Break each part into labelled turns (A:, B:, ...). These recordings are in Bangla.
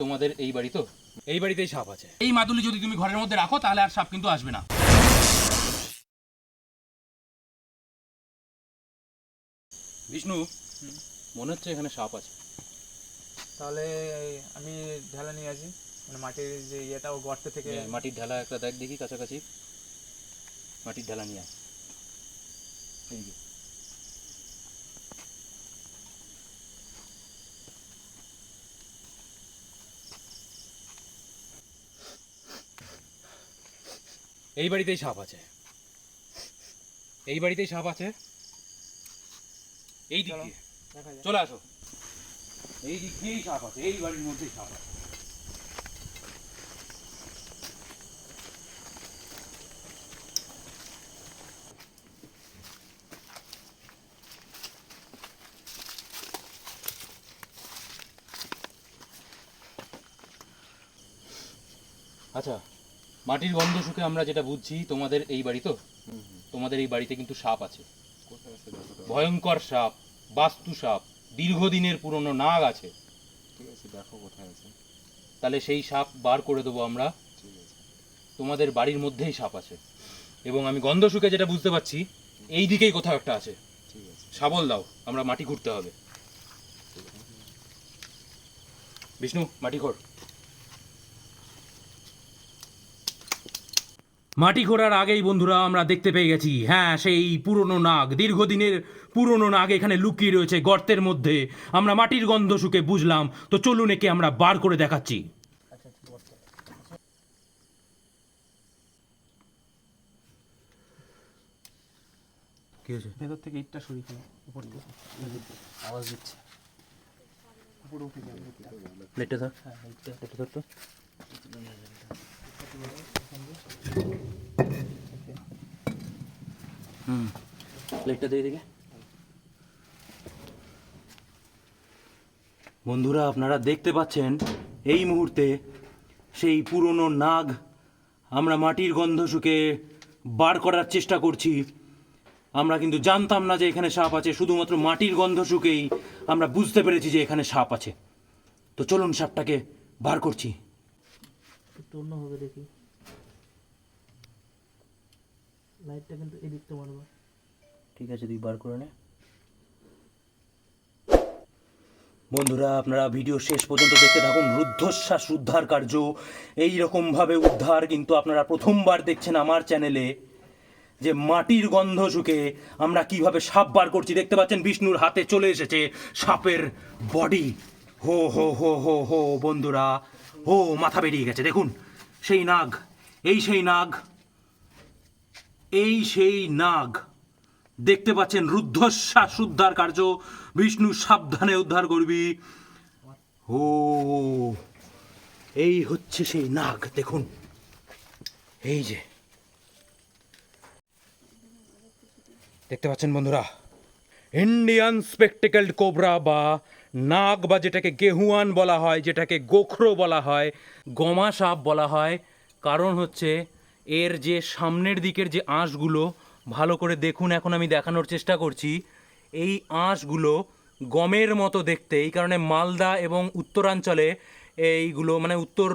A: তোমাদের এই বাড়ি তো? এই বাড়িতেই সাপ আছে। এই মাদুলি যদি তুমি ঘরের মধ্যে রাখো তাহলে আর সাপ কিন্তু আসবে না। বিষ্ণু মনে হচ্ছে এখানে সাপ আছে।
B: তাহলে আমি ঢেলা নিয়ে আসি। মানে মাটির যে ইয়েটা ও গর্ত থেকে
A: মাটির ঢালা একটা দেখ দেখি কাছাকাছি। মাটির ঢালা নিয়ে আয়। এই এই বাড়িতেই সাপ আছে। এই বাড়িতেই সাপ আছে। এই দিক দিয়ে। চলে আসো। এই দিক দিয়েই সাপ আছে এই বাড়ির মধ্যেই সাপ আছে। আচ্ছা মাটির গন্ধ শুকে আমরা যেটা বুঝছি তোমাদের এই বাড়ি তো? তোমাদের এই বাড়িতে কিন্তু সাপ আছে। ভয়ঙ্কর সাপ বাস্তু সাপ দীর্ঘদিনের পুরনো নাগ আছে।
C: ঠিক আছে দেখো কোথায় আছে।
A: তাহলে সেই সাপ বার করে দেবো আমরা। তোমাদের বাড়ির মধ্যেই সাপ আছে। এবং আমি গন্ধ শুকে যেটা বুঝতে পারছি এই দিকেই কোথাও একটা আছে। শাবল দাও আমরা মাটি খুঁড়তে হবে। বিষ্ণু মাটি খোঁড়। মাটি খোঁড়ার আগেই বন্ধুরা আমরা দেখতে পেয়ে গেছি। হ্যাঁ সেই পুরনো নাগ। দীর্ঘদিনের পুরনো নাগ এখানে লুকিয়ে রয়েছে গর্তের মধ্যে। আমরা মাটির গন্ধ শুকে বুঝলাম। তো চলুন একে আমরা বার করে দেখাচ্ছি। কি হয়েছে?
B: ভেতর থেকে ইটটা সরিয়ে উপর
A: আওয়াজ দিচ্ছে।
B: উপরে উঠে যাবে।
A: প্লেটটা ধর।
B: হ্যাঁ
A: প্লেটটা ধর তো। হুম বন্ধুরা, আপনারা দেখতে পাচ্ছেন, এই মুহূর্তে সেই পুরনো নাগ আমরা মাটির গন্ধ শুকে বার করার চেষ্টা করছি। আমরা কিন্তু জানতাম না যে এখানে সাপ আছে, শুধুমাত্র মাটির গন্ধ শুকেই আমরা বুঝতে পেরেছি যে এখানে সাপ আছে। তো চলুন সাপটাকে বার করছি।
B: হবে দেখি। লাইটটা কিন্তু এদিকটা মারবা।
A: ঠিক আছে, তুই বার করে নে। বন্ধুরা, আপনারা ভিডিও শেষ পর্যন্ত দেখতে থাকুন। রুদ্ধশ্বাস উদ্ধার কার্য। এই রকম ভাবে উদ্ধার কিন্তু আপনারা প্রথমবার দেখছেন আমার চ্যানেলে। যে মাটির গন্ধ শুকে আমরা কীভাবে সাপ বার করছি, দেখতে পাচ্ছেন বিষ্ণুর হাতে চলে এসেছে সাপের বডি। হো হো হো হো হো, বন্ধুরা। হো, মাথা বেরিয়ে গেছে, দেখুন। সেই নাগ, এই সেই নাগ। এই সেই নাগ। দেখতে পাচ্ছেন রুদ্ধশ্বাস উদ্ধার কার্য। বিষ্ণু সাবধানে উদ্ধার করবি। ও এই হচ্ছে সেই নাগ, দেখুন। এই যে। দেখতে পাচ্ছেন বন্ধুরা ইন্ডিয়ান স্পেকটেকেলড কোবরা বা নাগ বা যেটাকে গেহুয়ান বলা হয়, যেটাকে গোখরো বলা হয় গমা সাপ বলা হয়, কারণ হচ্ছে এর যে সামনের দিকের যে আঁশগুলো, ভালো করে দেখুন, এখন আমি দেখানোর চেষ্টা করছি। এই আঁশগুলো গমের মতো দেখতে, এই কারণে মালদা এবং উত্তরাঞ্চলে এইগুলো মানে উত্তর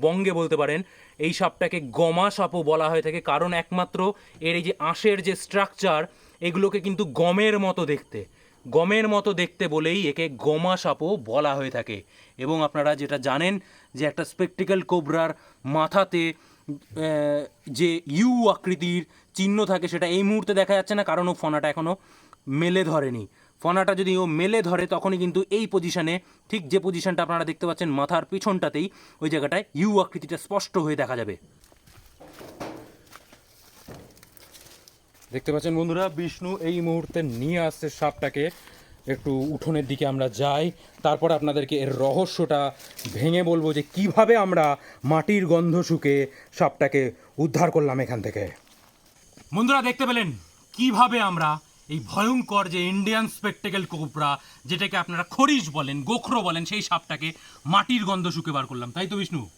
A: বঙ্গে বলতে পারেন, এই সাপটাকে গমা সাপও বলা হয়ে থাকে। কারণ একমাত্র এর এই যে আঁশের যে স্ট্রাকচার এগুলোকে কিন্তু গমের মতো দেখতে। গমের মতো দেখতে বলেই একে গমা সাপও বলা হয়ে থাকে। এবং আপনারা যেটা জানেন যে একটা স্পেকটিক্যাল কোবরার মাথাতে যে ইউ আকৃতির চিহ্ন থাকে সেটা এই মুহূর্তে দেখা যাচ্ছে না, কারণ ও ফনাটা এখনও মেলে ধরেনি। ফনাটা যদি ও মেলে ধরে, তখনই কিন্তু এই পজিশনে ঠিক যে পজিশনটা আপনারা দেখতে পাচ্ছেন মাথার পিছনটাতেই, ওই জায়গাটায় ইউ আকৃতিটা স্পষ্ট হয়ে দেখা যাবে। দেখতে পাচ্ছেন বন্ধুরা, বিষ্ণু এই মুহূর্তে নিয়ে আসছে সাপটাকে। একটু উঠোনের দিকে আমরা যাই। তারপর আপনাদেরকে এর রহস্যটা ভেঙে বলব যে কীভাবে আমরা মাটির গন্ধ শুকে সাপটাকে উদ্ধার করলাম এখান থেকে। বন্ধুরা, দেখতে পেলেন কীভাবে আমরা এই ভয়ঙ্কর যে ইন্ডিয়ান স্পেকটেকেল কোবরা যেটাকে আপনারা খরিশ বলেন, গোখরো বলেন, সেই সাপটাকে মাটির গন্ধ শুকে বার করলাম। তাই তো, বিষ্ণু?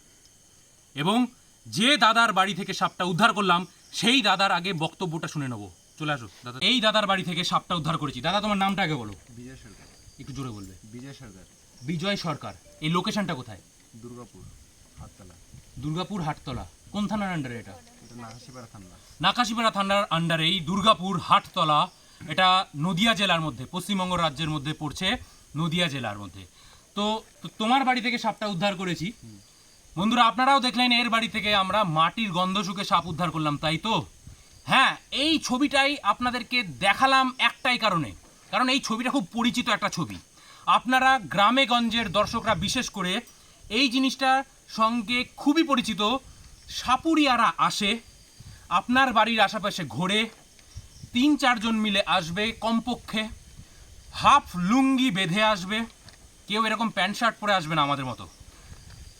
A: এবং যে দাদার বাড়ি থেকে সাপটা উদ্ধার করলাম, সেই দাদার আগে বক্তব্যটা শুনে নেব। চলে আসো দাদা। এই দাদার বাড়ি থেকে সাপটা উদ্ধার করেছি। দাদা তোমার নামটা আগে বলো।
C: বিজয় সরকার।
A: একটু জোরে বলবে।
C: বিজয় সরকার।
A: বিজয় সরকার। এই লোকেশনটা কোথায়?
C: দুর্গাপুর হাততলা
A: দুর্গাপুর হাটতলা। কোন থানার আন্ডারে এটা?
C: নাহাসিপাড়া থানা।
A: নাকাশিপাড়া থানার আন্ডারে এই দুর্গাপুর হাটতলা। এটা নদিয়া জেলার মধ্যে পশ্চিমবঙ্গ রাজ্যের মধ্যে পড়ছে নদিয়া জেলার মধ্যে। তো তো তোমার বাড়ি থেকে সাপটা উদ্ধার করেছি। বন্ধুরা আপনারাও দেখলেন এর বাড়ি থেকে আমরা মাটির গন্ধ শুকে সাপ উদ্ধার করলাম তাই তো? হ্যাঁ এই ছবিটাই আপনাদেরকে দেখালাম একটাই কারণে। কারণ এই ছবিটা খুব পরিচিত একটা ছবি। আপনারা গ্রামে গঞ্জের দর্শকরা বিশেষ করে এই জিনিসটার সঙ্গে খুবই পরিচিত। সাপুরিয়ারা আসে, আপনার বাড়ির আশেপাশে ঘোরে, তিন চারজন মিলে আসবে কমপক্ষে, হাফ লুঙ্গি বেঁধে আসবে, কেউ এরকম প্যান্ট শার্ট পরে আসবে না আমাদের মতো।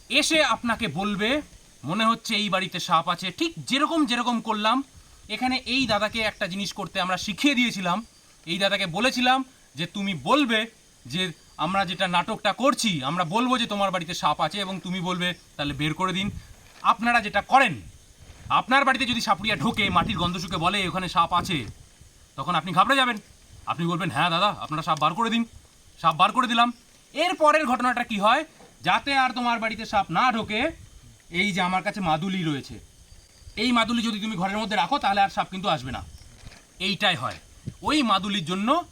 A: এসে আপনাকে বলবে, মনে হচ্ছে এই বাড়িতে সাপ আছে। ঠিক যেরকম যেরকম করলাম এখানে এই দাদাকে একটা জিনিস করতে আমরা শিখিয়ে দিয়েছিলাম। এই দাদাকে বলেছিলাম যে, তুমি বলবে যে, আমরা যেটা নাটকটা করছি, আমরা বলব যে তোমার বাড়িতে সাপ আছে এবং তুমি বলবে, তাহলে বের করে দিন। আপনারা যেটা করেন, আপনার বাড়িতে যদি সাপুরিয়া ঢোকে, মাটির গন্ধ শুকে বলে ওখানে সাপ আছে, তখন আপনি ঘাবড়ে যাবেন। আপনি বলবেন হ্যাঁ দাদা, আপনারা সাপ বার করে দিন। সাপ বার করে দিলাম। এর পরের ঘটনাটা কি হয়? যাতে আর তোমার বাড়িতে সাপ না ঢোকে, এই যে আমার কাছে মাদুলি রয়েছে। এই মাদুলি যদি তুমি ঘরের মধ্যে রাখো, তাহলে আর সাপ কিন্তু আসবে না। এইটাই হয়। ওই মাদুলির জন্য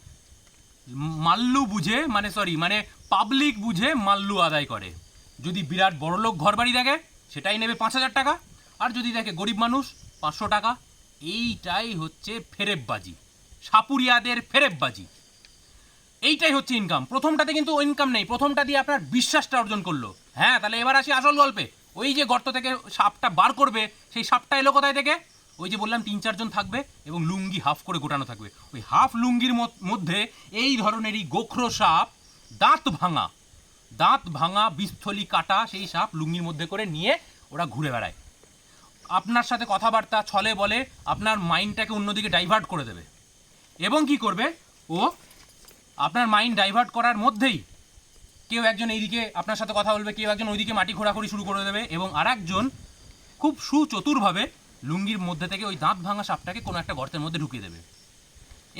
A: মাল্লু বুঝে মানে সরি মানে পাবলিক বুঝে মাল্লু আদায় করে। যদি বিরাট বড়লোক ঘর বাড়ি দেখে, সেটাই নেবে পাঁচ হাজার টাকা। আর যদি দেখে গরিব মানুষ, পাঁচশো টাকা। এইটাই হচ্ছে ফেরেববাজি। সাপুরিয়াদের ফেরেববাজি। এইটাই হচ্ছে ইনকাম প্রথমটাতে কিন্তু ইনকাম নেই। প্রথমটা দিয়ে আপনার বিশ্বাসটা অর্জন করল। হ্যাঁ তাহলে এবার আসি আসল গল্পে। ওই যে গর্ত থেকে সাপটা বার করবে সেই সাপটা এলো কোথায় থেকে? ওই যে বললাম তিন চারজন থাকবে এবং লুঙ্গি হাফ করে গোটানো থাকবে। ওই হাফ লুঙ্গির মধ্যে এই ধরনেরই গোখরো সাপ দাঁত ভাঙা। দাঁত ভাঙা, বিস্থলি কাটা সেই সাপ লুঙ্গির মধ্যে করে নিয়ে ওরা ঘুরে বেড়ায়। আপনার সাথে কথাবার্তা, ছলে বলে আপনার মাইন্ডটাকে অন্যদিকে ডাইভার্ট করে দেবে। এবং কি করবে? ও আপনার মাইন্ড ডাইভার্ট করার মধ্যেই কেউ একজন এইদিকে আপনার সাথে কথা বলবে, কেউ একজন ওইদিকে মাটি খোঁড়াখুড়ি শুরু করে দেবে এবং আর একজন খুব সুচতুরভাবে লুঙ্গির মধ্যে থেকে ওই দাঁত ভাঙা সাপটাকে কোনো একটা গর্তের মধ্যে ঢুকিয়ে দেবে।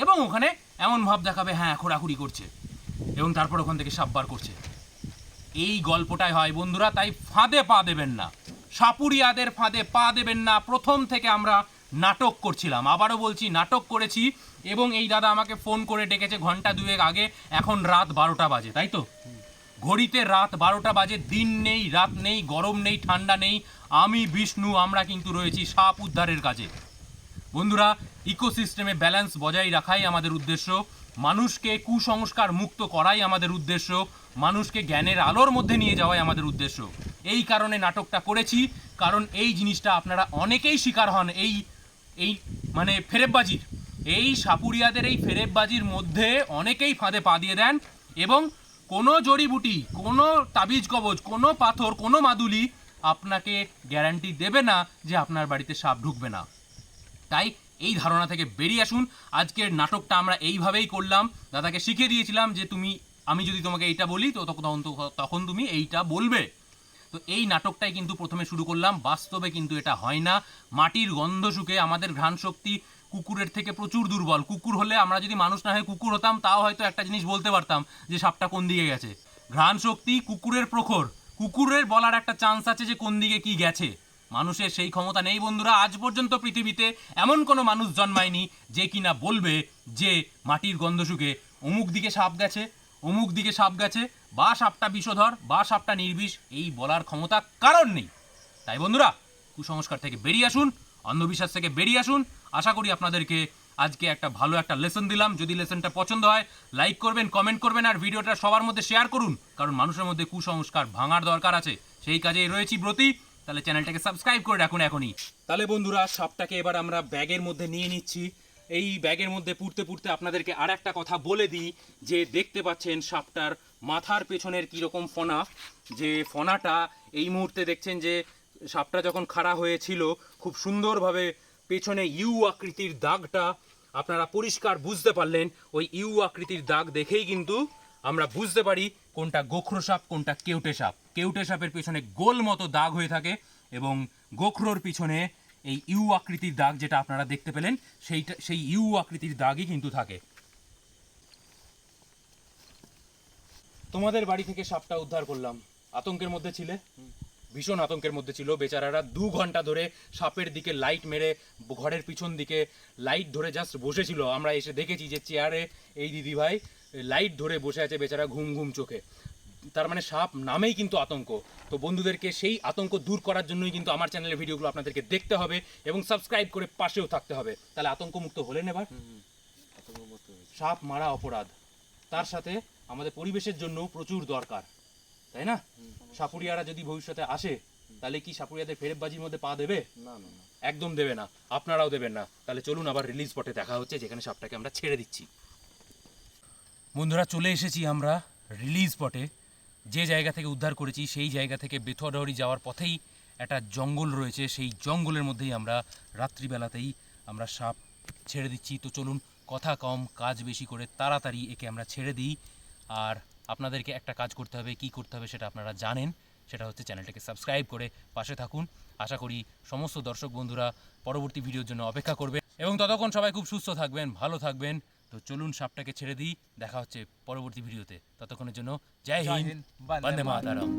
A: এবং ওখানে এমন ভাব দেখাবে হ্যাঁ খোঁড়াখুড়ি করছে এবং তারপর ওখান থেকে সাপ বার করছে। এই গল্পটাই হয়, বন্ধুরা, তাই ফাঁদে পা দেবেন না। সাপুরিয়াদের ফাঁদে পা দেবেন না। প্রথম থেকে আমরা নাটক করছিলাম, আবারও বলছি নাটক করেছি এবং এই দাদা আমাকে ফোন করে ডেকেছে ঘণ্টা দুয়েক আগে, এখন রাত বারোটা বাজে, তাই তো? ঘড়িতে রাত বারোটা বাজে, দিন নেই, রাত নেই, গরম নেই, ঠান্ডা নেই আমি, বিষ্ণু, আমরা কিন্তু রয়েছি সাপ উদ্ধারের কাজে। বন্ধুরা, ইকোসিস্টেমে ব্যালেন্স বজায় রাখাই আমাদের উদ্দেশ্য। মানুষকে কুসংস্কার মুক্ত করাই আমাদের উদ্দেশ্য। মানুষকে জ্ঞানের আলোর মধ্যে নিয়ে যাওয়াই আমাদের উদ্দেশ্য। এই কারণে নাটকটা করেছি, কারণ এই জিনিসটা আপনারা অনেকেই শিকার হন এই এই মানে ফেরেববাজির। এই সাপুরিয়াদের এই ফেরেববাজির মধ্যে অনেকেই ফাঁদে পা দিয়ে দেন এবং কোনো জড়িবুটি, কোনো তাবিজ কবজ, কোনো পাথর, কোনো মাদুলি আপনাকে গ্যারান্টি দেবে না যে আপনার বাড়িতে সাপ ঢুকবে না। তাই এই ধারণা থেকে বেরিয়ে আসুন। আজকের নাটকটা আমরা এইভাবেই করলাম। দাদাকে শিখিয়ে দিয়েছিলাম যে তুমি, আমি যদি তোমাকে এইটা বলি, তো তখন তখন তুমি এইটা বলবে। তো এই নাটকটাই কিন্তু প্রথমে শুরু করলাম। বাস্তবে কিন্তু এটা হয় না। মাটির গন্ধ শুকে আমাদের ঘ্রাণ শক্তি কুকুরের থেকে প্রচুর দুর্বল। কুকুর হলে আমরা যদি মানুষ না হয়ে কুকুর হতাম, তাও হয়তো একটা জিনিস বলতে পারতাম যে সাপটা কোন দিকে গেছে। ঘ্রাণ শক্তি কুকুরের প্রখর। কুকুরের বলার একটা চান্স আছে যে কোন দিকে কি গেছে। মানুষের সেই ক্ষমতা নেই বন্ধুরা, আজ পর্যন্ত পৃথিবীতে এমন কোনো মানুষ জন্মায়নি যে কিনা বলবে যে মাটির গন্ধ শুকে। অমুক দিকে সাপ গেছে, অমুক দিকে সাপ গেছে, বা সাপটা বিষধর, বা সাপটা নির্বিষ, এই বলার ক্ষমতা কারণ নেই। তাই বন্ধুরা, কুসংস্কার থেকে বেরিয়ে আসুন, অন্ধবিশ্বাস থেকে বেরিয়ে আসুন। আশা করি আপনাদেরকে আজকে একটা ভালো একটা লেসন দিলাম। যদি লেসনটা পছন্দ হয় লাইক করবেন কমেন্ট করবেন আর ভিডিওটা সবার মধ্যে শেয়ার করুন। কারণ মানুষের মধ্যে কুসংস্কার ভাঙার দরকার আছে। সেই কাজেই রয়েছি ব্রতি। তাহলে চ্যানেলটাকে সাবস্ক্রাইব করে রাখুন এখনই। তাহলে বন্ধুরা সাপটাকে এবার আমরা ব্যাগের মধ্যে নিয়ে নিচ্ছি। এই ব্যাগের মধ্যে পুড়তে পুড়তে আপনাদেরকে আর একটা কথা বলে দিই, যে দেখতে পাচ্ছেন সাপটার মাথার পেছনের কীরকম ফনা। যে ফনাটা এই মুহূর্তে দেখছেন যে সাপটা যখন খাড়া হয়েছিল, খুব সুন্দরভাবে পেছনে ইউ আকৃতির দাগটা আপনারা পরিষ্কার বুঝতে পারলেন, ওই ইউ আকৃতির দাগ দেখেই কিন্তু আমরা বুঝতে পারি কোনটা গোখরো সাপ কোনটা কেউটে সাপ কেউটে সাপের পেছনে গোল মতো দাগ হয়ে থাকে এবং গোখরোর পিছনে এই ইউ আকৃতির দাগ যেটা আপনারা দেখতে পেলেন, সেইটা সেই ইউ আকৃতির দাগই কিন্তু থাকে। তোমাদের বাড়ি থেকে সাপটা উদ্ধার করলাম। আতঙ্কের মধ্যে ছিলে? ভীষণ আতঙ্কের মধ্যে ছিল। বেচারারা দু ঘণ্টা ধরে সাপের দিকে লাইট মেরে ঘরের পিছন দিকে লাইট ধরে জাস্ট বসেছিল। আমরা এসে দেখেছি যে চেয়ারে এই দিদি ভাই লাইট ধরে বসে আছে বেচারা ঘুম ঘুম চোখে। তার মানে সাপ নামেই কিন্তু আতঙ্ক। তো বন্ধুদেরকে সেই আতঙ্ক দূর করার জন্যই কিন্তু আমার চ্যানেলের ভিডিওগুলো আপনাদেরকে দেখতে হবে এবং সাবস্ক্রাইব করে পাশেও থাকতে হবে। তাহলে আতঙ্ক মুক্ত হলেন এবার? সাপ মারা অপরাধ। তার সাথে আমাদের পরিবেশের জন্য প্রচুর দরকার। তাই না? সাপুরিয়ারা যদি ভবিষ্যতে আসে তাহলে কি সাপুরিয়াদের ফেরেববাজির মধ্যে পা দেবে? একদম দেবে না। আপনারাও দেবেন না। তাহলে চলুন আবার রিলিজ পটে দেখা হচ্ছে যেখানে সাপটাকে আমরা ছেড়ে দিচ্ছি। বন্ধুরা চলে এসেছি আমরা রিলিজ স্পটে যে জায়গা থেকে উদ্ধার করেছি সেই জায়গা থেকে বেথরডহরি যাওয়ার পথেই একটা জঙ্গল রয়েছে। সেই জঙ্গলের মধ্যেই আমরা রাত্রিবেলাতেই আমরা সাপ ছেড়ে দিচ্ছি। তো চলুন কথা কম কাজ বেশি করে তাড়াতাড়ি একে আমরা ছেড়ে দিই। আর আপনাদেরকে একটা কাজ করতে হবে কি করতে হবে সেটা আপনারা জানেন। সেটা হচ্ছে চ্যানেলটাকে সাবস্ক্রাইব করে পাশে থাকুন। আশা করি সমস্ত দর্শক বন্ধুরা পরবর্তী ভিডিওর জন্য অপেক্ষা করবে। এবং ততক্ষণ সবাই খুব সুস্থ থাকবেন ভালো থাকবেন। তো চলুন সাপটাকে ছেড়ে দিই। দেখা হচ্ছে পরবর্তী ভিডিওতে। ততক্ষণের জন্য জয় হিন্দ বন্দে মাতারাম।